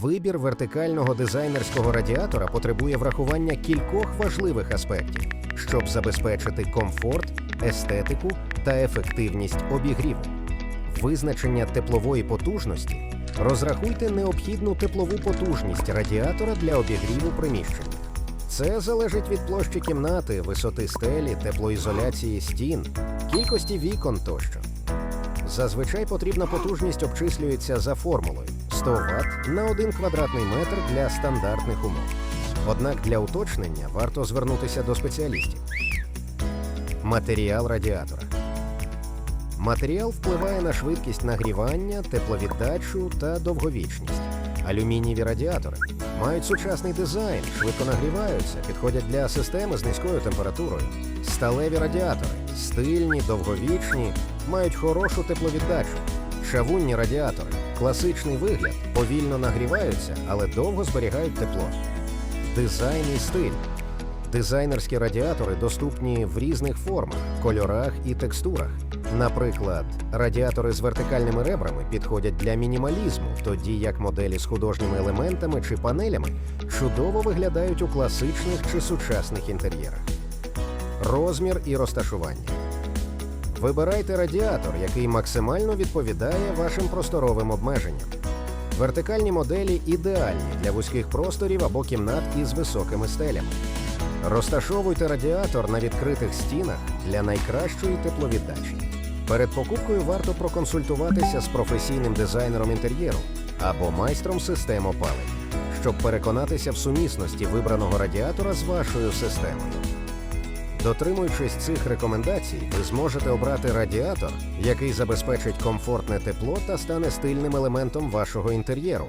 Вибір вертикального дизайнерського радіатора потребує врахування кількох важливих аспектів, щоб забезпечити комфорт, естетику та ефективність обігріву. Визначення теплової потужності розрахуйте необхідну теплову потужність радіатора для обігріву приміщення. Це залежить від площі кімнати, висоти стелі, теплоізоляції стін, кількості вікон тощо. Зазвичай потрібна потужність обчислюється за формулою 100 Вт на 1 квадратний метр для стандартних умов. Однак для уточнення варто звернутися до спеціалістів. Матеріал радіатора. Матеріал впливає на швидкість нагрівання, тепловіддачу та довговічність. Алюмінієві радіатори мають сучасний дизайн, швидко нагріваються, підходять для системи з низькою температурою. Сталеві радіатори стильні, довговічні, мають хорошу тепловіддачу. Шавунні радіатори класичний вигляд, повільно нагріваються, але довго зберігають тепло. Дизайн і стиль. Дизайнерські радіатори доступні в різних формах, кольорах і текстурах. Наприклад, радіатори з вертикальними ребрами підходять для мінімалізму, тоді як моделі з художніми елементами чи панелями чудово виглядають у класичних чи сучасних інтер'єрах. Розмір і розташування. Вибирайте радіатор, який максимально відповідає вашим просторовим обмеженням. Вертикальні моделі ідеальні для вузьких просторів або кімнат із високими стелями. Розташовуйте радіатор на відкритих стінах для найкращої тепловіддачі. Перед покупкою варто проконсультуватися з професійним дизайнером інтер'єру або майстром систем опалення, щоб переконатися в сумісності вибраного радіатора з вашою системою. Дотримуючись цих рекомендацій, ви зможете обрати радіатор, який забезпечить комфортне тепло та стане стильним елементом вашого інтер'єру.